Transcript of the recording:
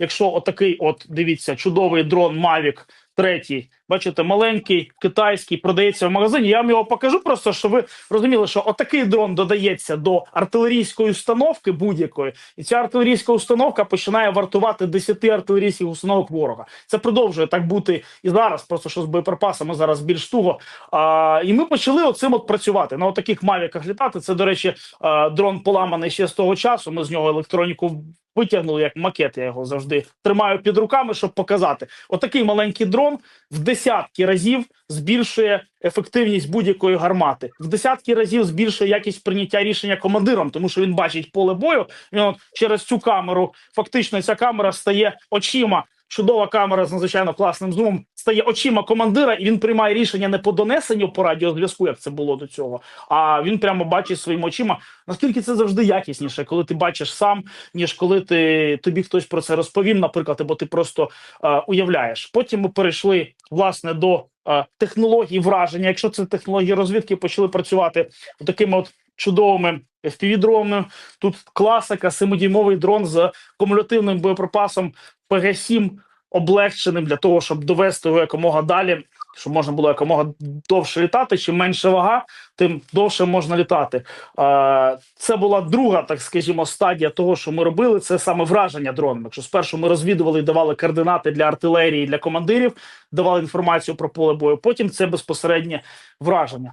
якщо отакий, от дивіться, чудовий дрон Mavic третій, бачите, маленький, китайський, продається в магазині. Я вам його покажу, просто щоб ви розуміли, що отакий дрон додається до артилерійської установки будь-якої, і ця артилерійська установка починає вартувати 10 артилерійських установок ворога. Це продовжує так бути і зараз, просто що з боєприпасами зараз більш туго. А, і ми почали оцим от працювати на таких мавіках літати. Це, до речі, дрон поламаний ще з того часу. Ми з нього електроніку витягнули як макет. Я його завжди тримаю під руками, щоб показати. Отакий маленький дрон в десятки разів збільшує ефективність будь-якої гармати, в десятки разів збільшує якість прийняття рішення командиром, тому що він бачить поле бою. І от через цю камеру фактично ця камера стає очима. Чудова камера з надзвичайно класним зумом стає очима командира, і він приймає рішення не по донесенню по радіозв'язку, як це було до цього. А він прямо бачить своїми очима. Наскільки це завжди якісніше, коли ти бачиш сам, ніж коли ти тобі хтось про це розповів, наприклад, або ти просто е, уявляєш. Потім ми перейшли власне до е, технологій враження. Якщо це технології розвідки, почали працювати такими от чудовими FPV-дронами. Тут класика, семидіймовий дрон з кумулятивним боєприпасом ПГ-7 облегченим для того, щоб довести його якомога далі, щоб можна було якомога довше літати. Чим менше вага, тим довше можна літати. Це була друга, так скажімо, стадія того, що ми робили. Це саме враження дроном. Якщо спершу ми розвідували і давали координати для артилерії, для командирів, давали інформацію про поле бою. Потім це безпосереднє враження.